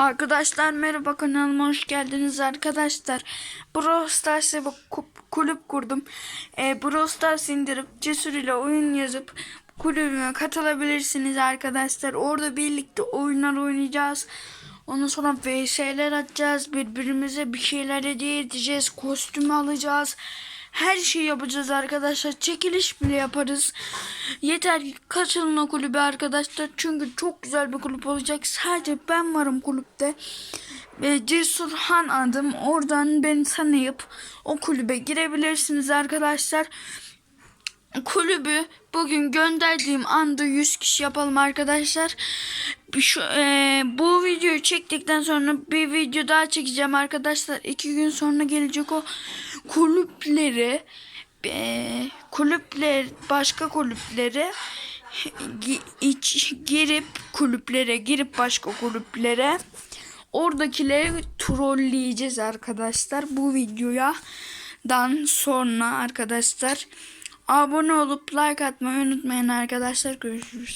Arkadaşlar merhaba kanalıma hoş geldiniz arkadaşlar. Brawl Stars'e kulüp kurdum. E, Brawl Stars indirip Cesur ile oyun yazıp kulübüme katılabilirsiniz arkadaşlar. Orada birlikte oyunlar oynayacağız. Ondan sonra VS'ler atacağız. Birbirimize bir şeyler hediye edeceğiz. Kostüm alacağız. Her şeyi yapacağız arkadaşlar. Çekiliş bile yaparız. Yeter ki kaçılın o kulübe arkadaşlar. Çünkü çok güzel bir kulüp olacak. Sadece ben varım kulüpte. Ve Cesur Han adım. Oradan beni tanıyıp o kulübe girebilirsiniz arkadaşlar. Kulübü bugün gönderdiğim anda 100 kişi yapalım arkadaşlar. Şu, e, bu videoyu çektikten sonra bir video daha çekeceğim arkadaşlar. iki gün sonra gelecek o kulüpleri e, kulüpler başka kulüpleri iç, girip kulüplere girip başka kulüplere oradakileri trolleyeceğiz arkadaşlar bu videoya dan sonra arkadaşlar abone olup like atmayı unutmayın arkadaşlar görüşürüz.